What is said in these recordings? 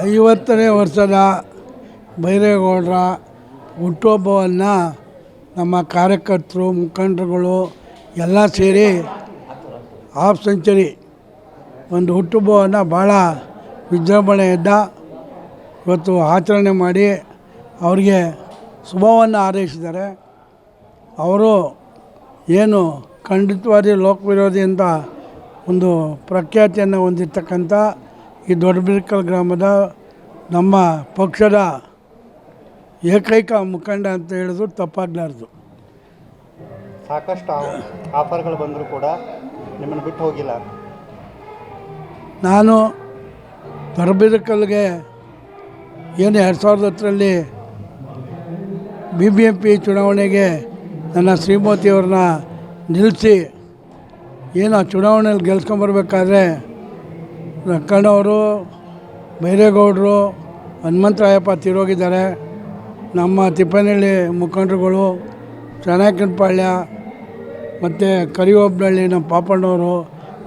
ಐವತ್ತನೇ ವರ್ಷದ ಬೈರೇಗೌಡರ ಹುಟ್ಟುಹಬ್ಬವನ್ನು ನಮ್ಮ ಕಾರ್ಯಕರ್ತರು, ಮುಖಂಡರುಗಳು ಎಲ್ಲ ಸೇರಿ ಹಾಫ್ ಸೆಂಚುರಿ ಒಂದು ಹುಟ್ಟುಹಬ್ಬವನ್ನು ಭಾಳ ವಿಜೃಂಭಣೆಯಿಂದ ಇವತ್ತು ಆಚರಣೆ ಮಾಡಿ ಅವರಿಗೆ ಶುಭವನ್ನು ಹಾರೈಸಿದ್ದಾರೆ. ಅವರು ಏನು ಖಂಡಿತವಾಗಿ ಲೋಕವಿರೋಧಿ ಅಂತ ಒಂದು ಪ್ರಖ್ಯಾತಿಯನ್ನು ಹೊಂದಿರ್ತಕ್ಕಂಥ ಈ ದೊಡ್ಡಬಿರ್ಕಲ್ ಗ್ರಾಮದ ನಮ್ಮ ಪಕ್ಷದ ಏಕೈಕ ಮುಖಂಡ ಅಂತ ಹೇಳಿದ್ರು ತಪ್ಪಾಗಲಾರ್ದು. ಸಾಕಷ್ಟು ಆಫರ್ಗಳು ಬಂದರೂ ಕೂಡ ನಿಮ್ಮನ್ನು ಬಿಟ್ಟು ಹೋಗಿಲ್ಲ. ನಾನು ದೊಡ್ಡಬಿರ್ಕಲ್ಗೆ ಏನು ಎರಡು ಸಾವಿರದ ಹತ್ತರಲ್ಲಿ ಬಿ ಬಿ ಎಂ ಪಿ ಚುನಾವಣೆಗೆ ನನ್ನ ಶ್ರೀಮತಿಯವ್ರನ್ನ ನಿಲ್ಲಿಸಿ ಏನು ಆ ಚುನಾವಣೆಯಲ್ಲಿ ಗೆಲ್ಸ್ಕೊಂಬರ್ಬೇಕಾದ್ರೆ ರಕ್ಕಣ್ಣವರು ಬೈರೇಗೌಡರು ಹನುಮಂತರಾಯಪ್ಪ ತೀರೋಗಿದ್ದಾರೆ. ನಮ್ಮ ತಿಪ್ಪನಹಳ್ಳಿ ಮುಖಂಡರುಗಳು ಚೆನ್ನಾಗಿನಪಾಳ್ಯ ಮತ್ತು ಕರಿಯೊಬ್ಬನಹಳ್ಳಿ ನಮ್ಮ ಪಾಪಣ್ಣವರು,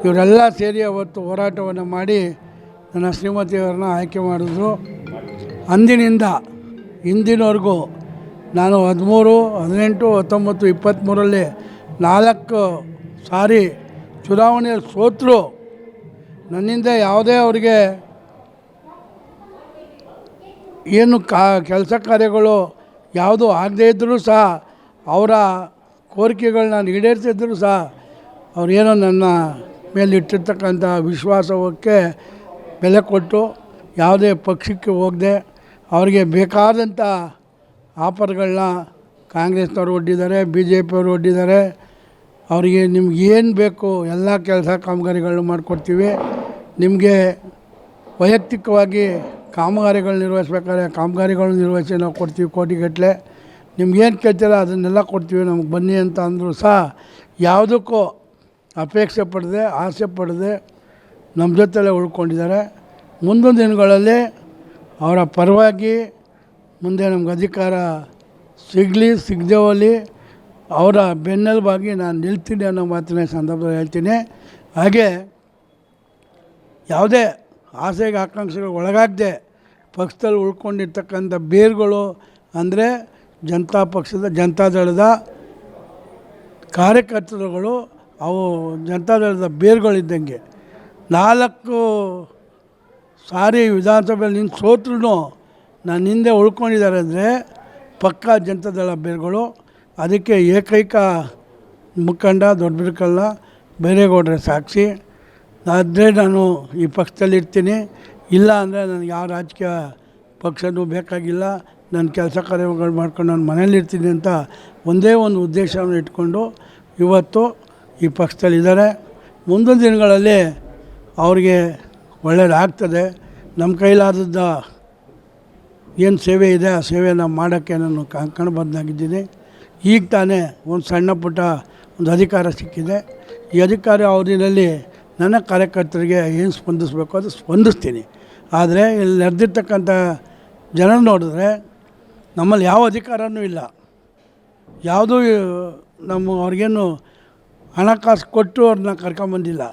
ಇವರೆಲ್ಲ ಸೇರಿ ಅವತ್ತು ಹೋರಾಟವನ್ನು ಮಾಡಿ ನನ್ನ ಶ್ರೀಮತಿಯವರನ್ನ ಆಯ್ಕೆ ಮಾಡಿದ್ರು. ಅಂದಿನಿಂದ ಇಂದಿನವರೆಗೂ ನಾನು ಹದಿಮೂರು, ಹದಿನೆಂಟು, ಹತ್ತೊಂಬತ್ತು ಇಪ್ಪತ್ತ್ಮೂರಲ್ಲಿ ನಾಲ್ಕು ಸಾರಿ ಚುನಾವಣೆಯಲ್ಲಿ ಸೋತರು ನನ್ನಿಂದ ಯಾವುದೇ ಅವರಿಗೆ ಏನು ಕಾ, ಕೆಲಸ ಕಾರ್ಯಗಳು ಯಾವುದು ಆಗದೇ ಇದ್ದರೂ ಸಹ ಅವರ ಕೋರಿಕೆಗಳನ್ನ ನಾನು ಈಡೇರಿಸಿದ್ರು ಸಹ ಏನೋ ನನ್ನ ಮೇಲೆ ಇಟ್ಟಿರ್ತಕ್ಕಂಥ ವಿಶ್ವಾಸಕ್ಕೆ ಬೆಲೆ ಕೊಟ್ಟು ಯಾವುದೇ ಪಕ್ಷಕ್ಕೆ ಹೋಗದೆ ಅವರಿಗೆ ಬೇಕಾದಂಥ ಆಫರ್ಗಳನ್ನ ಕಾಂಗ್ರೆಸ್ನವ್ರು ಒಡ್ಡಿದ್ದಾರೆ ಬಿ ಜೆ ಪಿಯವರು ಒಡ್ಡಿದ್ದಾರೆ. ಅವರಿಗೆ ನಿಮ್ಗೆ ಏನು ಬೇಕು ಎಲ್ಲ ಕೆಲಸ ಕಾಮಗಾರಿಗಳನ್ನ ಮಾಡಿಕೊಡ್ತೀವಿ. ನಿಮಗೆ ವೈಯಕ್ತಿಕವಾಗಿ ಕಾಮಗಾರಿಗಳು ನಿರ್ವಹಿಸ್ಬೇಕಾದ್ರೆ ಕಾಮಗಾರಿಗಳನ್ನ ನಿರ್ವಹಿಸಿ ನಾವು ಕೊಡ್ತೀವಿ ಕೋಟಿಗಟ್ಟಲೆ ನಿಮ್ಗೇನು ಕೇಳ್ತೀರ ಅದನ್ನೆಲ್ಲ ಕೊಡ್ತೀವಿ ನಮ್ಗೆ ಬನ್ನಿ ಅಂತ ಅಂದರೂ ಸಹ ಯಾವುದಕ್ಕೂ ಅಪೇಕ್ಷೆ ಪಡದೆ, ಆಸೆ ಪಡದೆ ನಮ್ಮ ಜೊತೆಲೇ ಉಳ್ಕೊಂಡಿದ್ದಾರೆ. ಮುಂದಿನ ದಿನಗಳಲ್ಲಿ ಅವರ ಪರವಾಗಿ ಮುಂದೆ ನಮ್ಗೆ ಅಧಿಕಾರ ಸಿಗಲಿ, ಸಿಗದೆ ಹೋಗಲಿ. ಅವರ ಬೆನ್ನೆಲುಬಾಗಿ ನಾನು ನಿಲ್ತೀನಿ ಅನ್ನೋ ಮಾತಿನ ಸಂದರ್ಭದಲ್ಲಿ ಹೇಳ್ತೀನಿ. ಹಾಗೆ ಯಾವುದೇ ಆಸೆಗೆ ಆಕಾಂಕ್ಷೆಗೆ ಒಳಗಾಗದೆ ಪಕ್ಷದಲ್ಲಿ ಉಳ್ಕೊಂಡಿರ್ತಕ್ಕಂಥ ಬೇರುಗಳು ಅಂದರೆ ಜನತಾ ಪಕ್ಷದ ಜನತಾದಳದ ಕಾರ್ಯಕರ್ತರುಗಳು, ಅವು ಜನತಾದಳದ ಬೇರುಗಳಿದ್ದಂಗೆ. ನಾಲ್ಕು ಸಾರಿ ವಿಧಾನಸಭೆಯಲ್ಲಿ ನಿಂತು ಸೋತ್ರೂ ನನ್ನ ಹಿಂದೆ ಉಳ್ಕೊಂಡಿದ್ದಾರೆ ಅಂದರೆ ಪಕ್ಕ ಜನತಾದಳ ಬೇರುಗಳು, ಅದಕ್ಕೆ ಏಕೈಕ ಮುಖಂಡ ದೊಡ್ಡಬಿರ್ಕಲ್ಲ, ಬೈರೇಗೌಡರ ಸಾಕ್ಷಿ ಆದರೆ ನಾನು ಈ ಪಕ್ಷದಲ್ಲಿರ್ತೀನಿ ಇಲ್ಲ ಅಂದರೆ ನನಗೆ ಯಾವ ರಾಜಕೀಯ ಪಕ್ಷನೂ ಬೇಕಾಗಿಲ್ಲ. ನನ್ನ ಕೆಲಸ ಕಾರ್ಯಗಳು ಮಾಡ್ಕೊಂಡು ನಾನು ಮನೇಲಿರ್ತೀನಿ ಅಂತ ಒಂದೇ ಒಂದು ಉದ್ದೇಶವನ್ನು ಇಟ್ಕೊಂಡು ಇವತ್ತು ಈ ಪಕ್ಷದಲ್ಲಿದ್ದಾರೆ ಮುಂದಿನ ದಿನಗಳಲ್ಲಿ ಅವರಿಗೆ ಒಳ್ಳೆಯದಾಗ್ತದೆ ನಮ್ಮ ಕೈಲಾದದ್ದ ಏನು ಸೇವೆ ಇದೆ, ಆ ಸೇವೆಯನ್ನು ಮಾಡೋಕ್ಕೆ ನಾನು ಕಂಕಣಬದ್ಧನಾಗಿದ್ದೀನಿ ಈಗ ತಾನೇ ಒಂದು ಸಣ್ಣ ಪುಟ್ಟ ಒಂದು ಅಧಿಕಾರ ಸಿಕ್ಕಿದೆ. ಈ ಅಧಿಕಾರ ಅವಧಿಯಲ್ಲಿ ನನ್ನ ಕಾರ್ಯಕರ್ತರಿಗೆ ಏನು ಸ್ಪಂದಿಸಬೇಕು ಅದು ಸ್ಪಂದಿಸ್ತೀನಿ. ಆದರೆ ಇಲ್ಲಿ ನಡೆದಿರ್ತಕ್ಕಂಥ ಜನ ನೋಡಿದ್ರೆ ನಮ್ಮಲ್ಲಿ ಯಾವ ಅಧಿಕಾರವೂ ಇಲ್ಲ. ಯಾವುದೂ ನಮ್ಮ ಅವ್ರಿಗೇನು ಹಣಕಾಸು ಕೊಟ್ಟು ಅವ್ರನ್ನ ಕರ್ಕೊಂಬಂದಿಲ್ಲ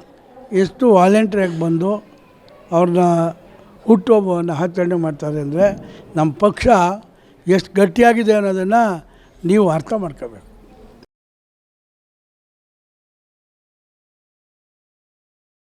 ಎಷ್ಟು ವಾಲೆಂಟ್ರಿಯಾಗಿ ಬಂದು ಅವ್ರನ್ನ ಹುಟ್ಟುಹಬ್ಬವನ್ನು ಆಚರಣೆ ಮಾಡ್ತಾರೆ ಅಂದರೆ ನಮ್ಮ ಪಕ್ಷ ಎಷ್ಟು ಗಟ್ಟಿಯಾಗಿದೆ ಅನ್ನೋದನ್ನು ನೀವು ಅರ್ಥ ಮಾಡ್ಕೋಬೇಕು.